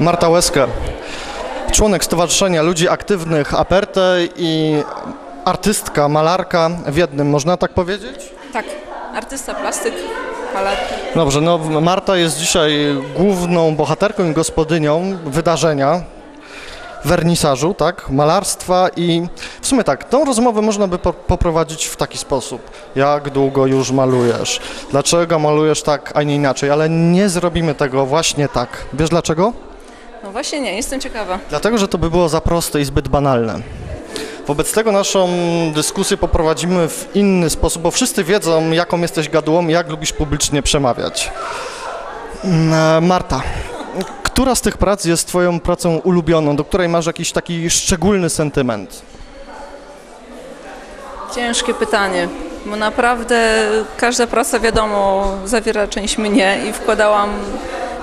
Marta Łezka, członek Stowarzyszenia Ludzi Aktywnych Aperte i artystka, malarka w jednym, można tak powiedzieć? Tak, artysta, plastyk, malarka. Dobrze, no Marta jest dzisiaj główną bohaterką i gospodynią wydarzenia, wernisażu, tak, malarstwa i w sumie tak, tą rozmowę można by po poprowadzić w taki sposób. Jak długo już malujesz? Dlaczego malujesz tak, a nie inaczej? Ale nie zrobimy tego właśnie tak. Wiesz dlaczego? No właśnie nie, jestem ciekawa. Dlatego, że to by było za proste i zbyt banalne. Wobec tego naszą dyskusję poprowadzimy w inny sposób, bo wszyscy wiedzą, jaką jesteś gadułą i jak lubisz publicznie przemawiać. Mm, e, Marta, która z tych prac jest twoją pracą ulubioną, do której masz jakiś taki szczególny sentyment? Ciężkie pytanie, bo naprawdę każda praca, wiadomo, zawiera część mnie i wkładałam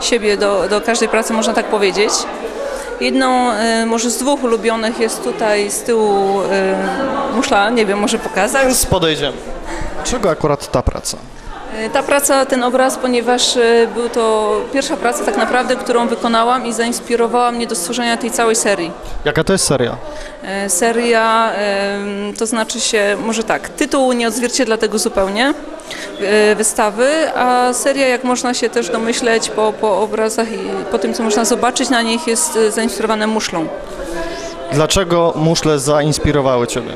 siebie do, do każdej pracy, można tak powiedzieć. Jedną, y, może z dwóch ulubionych jest tutaj z tyłu y, muszla, nie wiem, może pokazać. Więc podejdziemy. Dlaczego akurat ta praca? Y, Ta praca, ten obraz, ponieważ y, był to pierwsza praca tak naprawdę, którą wykonałam i zainspirowała mnie do stworzenia tej całej serii. Jaka to jest seria? E, Seria, to znaczy się, może tak, tytuł nie odzwierciedla tego zupełnie e, wystawy, a seria, jak można się też domyśleć po, po obrazach i po tym, co można zobaczyć na nich, jest e, zainspirowana muszlą. Dlaczego muszle zainspirowały ciebie?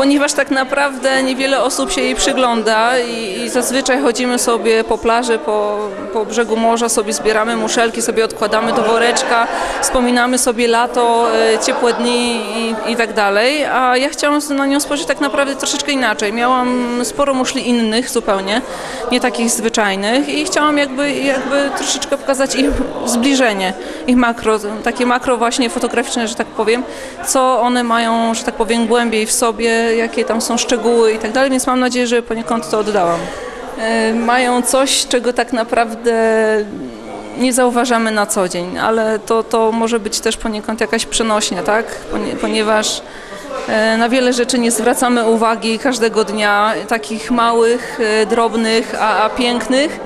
Ponieważ tak naprawdę niewiele osób się jej przygląda i, i zazwyczaj chodzimy sobie po plaży, po, po brzegu morza, sobie zbieramy muszelki, sobie odkładamy do woreczka, wspominamy sobie lato, e, ciepłe dni i, i tak dalej, a ja chciałam na nią spojrzeć tak naprawdę troszeczkę inaczej. Miałam sporo muszli innych zupełnie, nie takich zwyczajnych i chciałam jakby, jakby troszeczkę pokazać ich zbliżenie, ich makro, takie makro właśnie fotograficzne, że tak powiem, co one mają, że tak powiem, głębiej w sobie, jakie tam są szczegóły i tak dalej, więc mam nadzieję, że poniekąd to oddałam. E, Mają coś, czego tak naprawdę nie zauważamy na co dzień, ale to, to może być też poniekąd jakaś przenośnia, tak? Ponie- Ponieważ e, na wiele rzeczy nie zwracamy uwagi każdego dnia, takich małych, e, drobnych, a, a pięknych.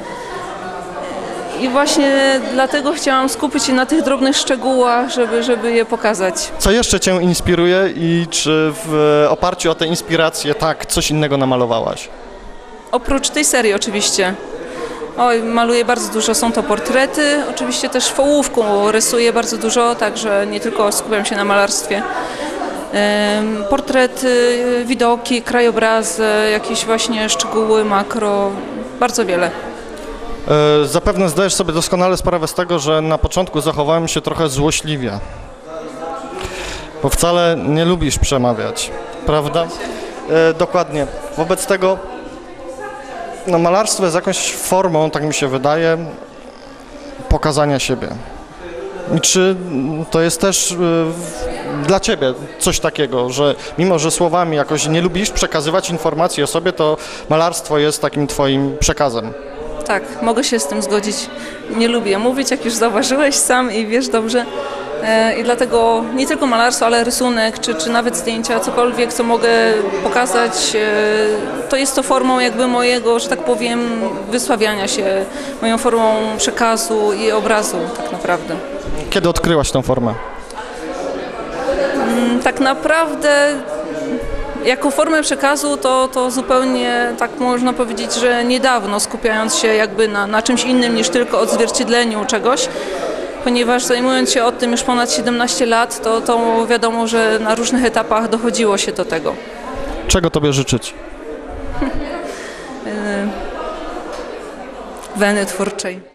I właśnie dlatego chciałam skupić się na tych drobnych szczegółach, żeby, żeby je pokazać. Co jeszcze Cię inspiruje i czy w oparciu o tę inspirację tak coś innego namalowałaś? Oprócz tej serii oczywiście. Oj, maluję bardzo dużo, są to portrety, oczywiście też fołówką rysuję bardzo dużo, także nie tylko skupiam się na malarstwie. Portrety, widoki, krajobrazy, jakieś właśnie szczegóły, makro, bardzo wiele. E, Zapewne zdajesz sobie doskonale sprawę z tego, że na początku zachowałem się trochę złośliwie. Bo wcale nie lubisz przemawiać, prawda? E, dokładnie. Wobec tego no, malarstwo jest jakąś formą, tak mi się wydaje, pokazania siebie. I czy to jest też e, dla Ciebie coś takiego, że mimo, że słowami jakoś nie lubisz przekazywać informacji o sobie, to malarstwo jest takim Twoim przekazem? Tak, mogę się z tym zgodzić. Nie lubię mówić, jak już zauważyłeś sam i wiesz dobrze. E, I dlatego nie tylko malarstwo, ale rysunek, czy, czy nawet zdjęcia, cokolwiek, co mogę pokazać, e, to jest to formą jakby mojego, że tak powiem, wysławiania się, moją formą przekazu i obrazu tak naprawdę. Kiedy odkryłaś tę formę? Tak naprawdę jako formę przekazu to, to zupełnie tak można powiedzieć, że niedawno skupiając się jakby na, na czymś innym niż tylko odzwierciedleniu czegoś, ponieważ zajmując się o tym już ponad 17 lat, to, to wiadomo, że na różnych etapach dochodziło się do tego. Czego Tobie życzyć? Weny twórczej.